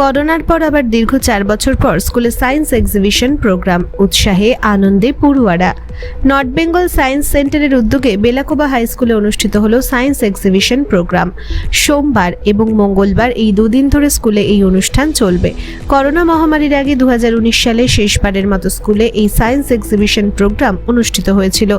করোনার পর আবার দীর্ঘ চার বছর পর স্কুলে সায়েন্স এক্সিবিশন প্রোগ্রাম, উৎসাহে, আনন্দে পড়ুয়ারা। নর্থ বেঙ্গল সায়েন্স সেন্টারের উদ্যোগে বেলাকোবা হাই স্কুলে অনুষ্ঠিত হলো সায়েন্স এক্সিবিশন প্রোগ্রাম। সোমবার এবং মঙ্গলবার এই দুদিন ধরে স্কুলে এই অনুষ্ঠান চলবে। করোনা মহামারীর আগে দু হাজার উনিশ সালে শেষবারের মতো স্কুলে এই সায়েন্স এক্সিবিশন প্রোগ্রাম অনুষ্ঠিত হয়েছিল।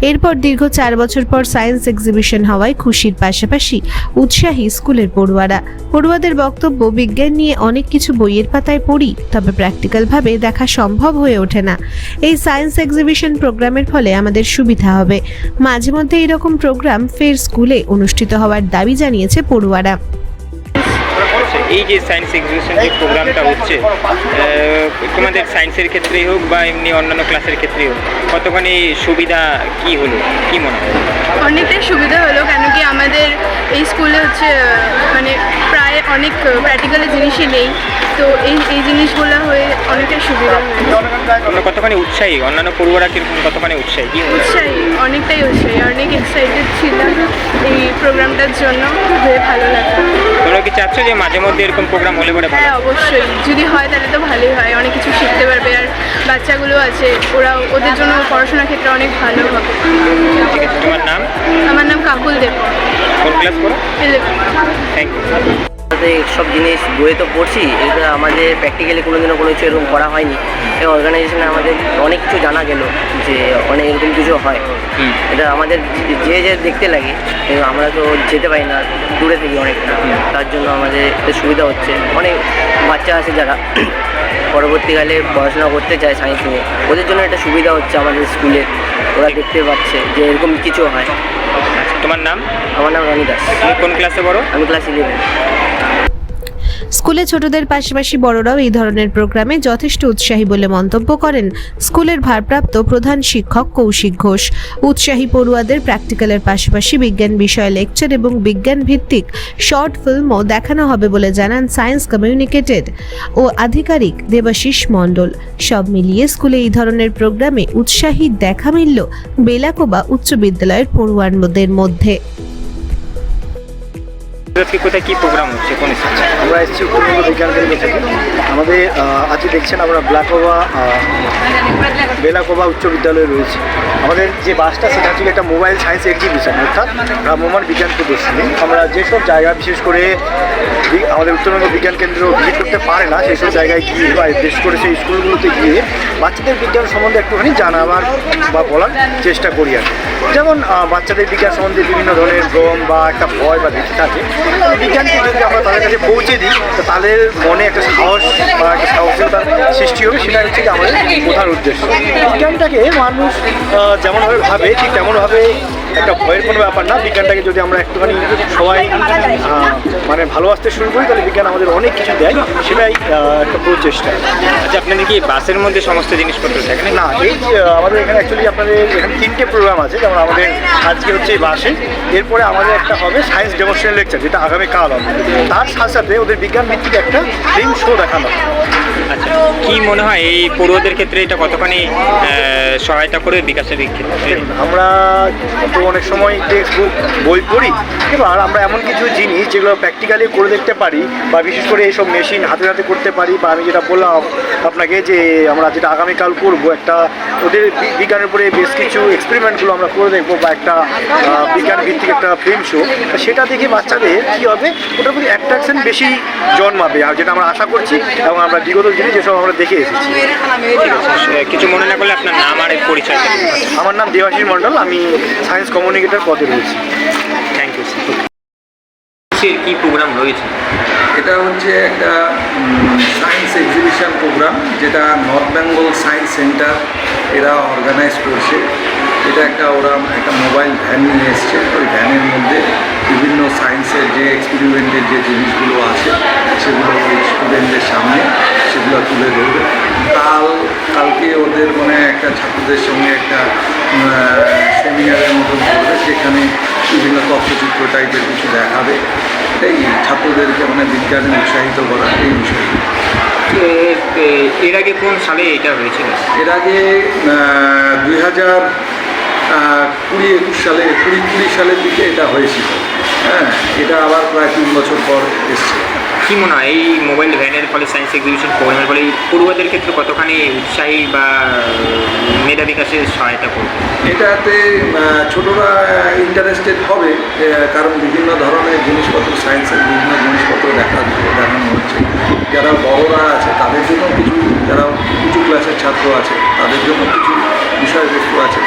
এরপর দীর্ঘ চার বছর পর সায়েন্স এক্সিবিশন হওয়ায় খুশির পাশাপাশি উৎসাহী স্কুলের পড়ুয়ারা। পড়ুয়াদের বক্তব্য, বিজ্ঞান নিয়ে অনেক কিছু বইয়ের পাতায় পড়ি তবে প্র্যাকটিক্যালভাবে দেখা সম্ভব হয়ে ওঠে না। এই সায়েন্স এক্সিবিশন প্রোগ্রামের ফলে আমাদের সুবিধা হবে। মাঝে মধ্যে এরকম প্রোগ্রাম ফের স্কুলে অনুষ্ঠিত হওয়ার দাবি জানিয়েছে পড়ুয়ারা। এই যে সায়েন্স এক্সিবিশন যে প্রোগ্রামটা হচ্ছে আহ, তোমাদের সায়েন্সের ক্ষেত্রেই হোক বা এমনি অন্যান্য ক্লাসের ক্ষেত্রেই হোক কতখানি সুবিধা কি হলো? কি মনে হয়? অনেকটাই সুবিধা হলো কেন কি আমাদের এই স্কুলে হচ্ছে আহ, মানে প্রায় অনেক প্র্যাকটিক্যালের জিনিসই নেই। তো এই এই জিনিসগুলো হয়ে অনেকটাই সুবিধা হয়েছে কতখানি উৎসাহী? অন্যান্য পড়ুয়ারা কীরকম কতখানি উৎসাহী? কি উৎসাহী অনেকটাই উৎসাহী অনেক এক্সাইটেড ছিলাম এই প্রোগ্রামটার জন্য হয়ে ভালো লাগল। তোমরা কি চাচ্ছ যে মাঝে মধ্যে এরকম প্রোগ্রাম হলে পরে ভালো হ্যাঁ অবশ্যই। যদি হয় তাহলে তো ভালোই হয় অনেক কিছু শিখতে পারবে। আর বাচ্চাগুলো আছে ওরা ওদের জন্য পড়াশোনার ক্ষেত্রে অনেক ভালো হবে। ঠিক আছে তোমার নাম? আমার নাম কাকুল দেব কোন ক্লাস করো থ্যাংক ইউ আমাদের সব জিনিস বইয়ে তো পড়ছি এটা আমাদের প্র্যাকটিক্যালি কোনোদিনও কোনো কিছু এরকম করা হয়নি। এই অর্গানাইজেশনে আমাদের অনেক কিছু জানা গেল যে অনেক এরকম কিছু হয়। এটা আমাদের যে যে দেখতে লাগে আমরা তো যেতে পারি না দূরে থেকে অনেকটা। তার জন্য আমাদের একটু সুবিধা হচ্ছে। অনেক বাচ্চা আছে যারা পরবর্তীকালে পড়াশোনা করতে চায় সায়েন্স নিয়ে। ওদের জন্য একটা সুবিধা হচ্ছে আমাদের স্কুলে ওরা দেখতে পাচ্ছে যে এরকম কিছু হয়। তোমার নাম? আমার নাম রনি দাস। তুমি কোন ক্লাসে পড়ো? আমি ক্লাস ইলেভেন স্কুলে ছোটদের পাশাপাশি বড়রাও এই ধরনের প্রোগ্রামে যথেষ্ট উৎসাহী বলে মন্তব্য করেন স্কুলের ভারপ্রাপ্ত প্রধান শিক্ষক কৌশিক ঘোষ। উৎসাহী পড়ুয়াদের প্র্যাকটিক্যালের পাশাপাশি বিজ্ঞান বিষয়ে লেকচার এবং বিজ্ঞান ভিত্তিক শর্ট ফিল্মও দেখানো হবে বলে জানান সায়েন্স কমিউনিকেটেড ও আধিকারিক দেবাশিস মণ্ডল। সব মিলিয়ে স্কুলে এই ধরনের প্রোগ্রামে উৎসাহী দেখা মিলল বেলাকোবা উচ্চ বিদ্যালয়ের পড়ুয়ারদের মধ্যে। আজকে কোথায় কি প্রোগ্রাম হচ্ছে কোন আমরা এসেছি উপকূল বিজ্ঞান কেন্দ্র থেকে। আমাদের আজকে দেখছেন আমরা ব্ল্যাকোভা বেলাকোভা উচ্চ বিদ্যালয়ে রয়েছে। আমাদের যে বাসটা, সেটা হচ্ছে একটা মোবাইল সায়েন্স এক্সিবিশন, অর্থাৎ ভ্রাম্যমান বিজ্ঞান প্রদর্শনী। আমরা যেসব জায়গা, বিশেষ করে আমাদের উত্তরবঙ্গ বিজ্ঞান কেন্দ্র ভিজিট করতে পারে না সেই জায়গায় গিয়ে বা বিশেষ করে সেই স্কুলগুলোতে গিয়ে বাচ্চাদের বিজ্ঞান সম্বন্ধে একটুখানি জানাবার বা বলার চেষ্টা করি আর। যেমন বাচ্চাদের বিজ্ঞান সম্বন্ধে বিভিন্ন ধরনের ভ্রম বা একটা ভয় বা ভীতি থাকে বিজ্ঞানকে যদি আমরা তাদের কাছে পৌঁছে দিই তাদের মনে একটা সাহস বা একটা সাহসিকতার সৃষ্টি হবে সেটা হচ্ছে কি আমাদের প্রধান উদ্দেশ্য। বিজ্ঞানটাকে মানুষ যেমনভাবে ভাবে ঠিক তেমনভাবে একটা ভয়ের কোনো ব্যাপার না। বিজ্ঞানটাকে যদি আমরা একটুখানি সবাই মানে ভালোবাসতে শুরু করি তাহলে বিজ্ঞান আমাদের অনেক কিছু দেয় সেটাই একটা প্রচেষ্টা। আচ্ছা আপনাদের কি বাসের মধ্যে সমস্ত জিনিসপত্র থাকে না না এই আমাদের এখানে অ্যাকচুয়ালি আপনাদের এখানে তিনটে প্রোগ্রাম আছে। যেমন আমাদের আজকে হচ্ছে এই বাসে এরপরে আমাদের একটা হবে সায়েন্স ডেমনস্ট্রেশন লেকচার যেটা আগামীকাল হবে। তার সাথে সাথে ওদের বিজ্ঞান ভিত্তিক একটা ফিল্ম শো দেখানো। আচ্ছা কি মনে হয় এই পড়ুয়াদের ক্ষেত্রে এটা কতখানি সহায়তা করে বিকাশের দিক আমরা তো অনেক সময় টেক্সট বুক বই পড়ি এবার আমরা এমন কিছু জিনিস যেগুলো প্র্যাকটিক্যালি করে দেখতে পারি বা বিশেষ করে এইসব মেশিন হাতে হাতে করতে পারি বা আমি যেটা বললাম আপনাকে যে আমরা যেটা আগামীকাল করব একটা ওদের বিজ্ঞানের উপরে বেশ কিছু এক্সপেরিমেন্টগুলো আমরা করে দেখব বা একটা বিজ্ঞান ভিত্তিক একটা ফিল্ম শো সেটা দেখে বাচ্চাদের কী হবে? ওটার প্রতি অ্যাট্রাকশন বেশি জন্মাবে আর যেটা আমরা আশা করছি এবং আমরা বিগত দিনে যেসব আমরা দেখে এসেছি। কিছু মনে না করলে আপনার নাম আর পরিচয় আমার নাম দেবাশিস মণ্ডল আমি সায়েন্স কমিউনিকেটর পদে রয়েছি। থ্যাংক ইউ স্যার কি প্রোগ্রাম রয়েছে এটা হচ্ছে একটা সায়েন্স এক্সিবিশন প্রোগ্রাম যেটা নর্থ বেঙ্গল সায়েন্স সেন্টার এরা অর্গানাইজ করছে। এটা একটা ওরা একটা মোবাইল ভ্যান নিয়ে এসছে। ওই ভ্যানের মধ্যে বিভিন্ন সায়েন্সের যে এক্সপেরিমেন্টের যে জিনিসগুলো আছে সেগুলো ওই স্টুডেন্টদের সামনে সেগুলো তুলে ধরবে। কাল কালকে ওদের মানে একটা ছাত্রদের সঙ্গে একটা সেমিনারের মতন করবে যেখানে বিভিন্ন তথ্যচিত্র টাইপের কিছু দেখাবে। এটাই ছাত্রদেরকে মানে বিজ্ঞানে উৎসাহিত করা এই বিষয় এর আগে কোন সালে এটা হয়েছিল? এর আগে দুই হাজার কুড়ি একুশ সালে কুড়ি কুড়ি সালের দিকে এটা হয়েছিল। হ্যাঁ এটা আবার প্রায় তিন বছর পর এসছে। কি মনে হয় এই মোবাইল ভ্যানের ফলে সায়েন্স এক্সিবিশন প্রোগ্রামের ফলে পড়ুয়াদের ক্ষেত্রে কতখানি উৎসাহী বা মেধা বিকাশে সহায়তা করবে? এটাতে ছোটরা ইন্টারেস্টেড হবে কারণ বিভিন্ন ধরনের জিনিসপত্র সায়েন্সের বিভিন্ন জিনিসপত্র দেখা দেখানো হচ্ছে। যারা বড়রা আছে তাদের জন্য কিছু যারা উঁচু ক্লাসের ছাত্র আছে তাদের জন্য কিছু বিষয়বস্তু আছে।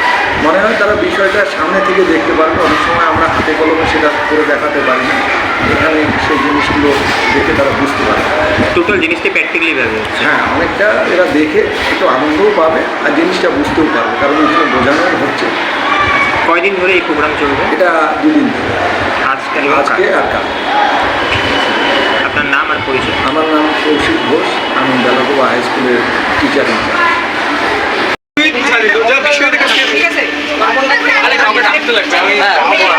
মনে হয় তারা বিষয়টা সামনে থেকে দেখতে পারবে। অনেক সময় আমরা হাতে কলমে সেটা করে দেখাতে পারি না। এখানে সেই জিনিসগুলো দেখে তারা বুঝতে পারবে। টোটাল জিনিসটা প্র্যাকটিক্যালি ভাবে হচ্ছে। হ্যাঁ অনেকটা এরা দেখে একটু আনন্দও পাবে আর জিনিসটা বুঝতেও পারবে কারণ এখানে বোঝানোই হচ্ছে। কয়দিন ধরে এই প্রোগ্রাম চলবে? এটা দুদিন ধরে। আজকাল আজকে আর কাল। আপনার নাম আর পরিচয়? আমার নাম কৌশিক ঘোষ আমি বেলাগোবা হাই স্কুলের টিচার ইনচার্জ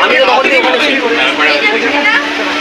আমি তো তখন থেকে এখানে ছিলাম।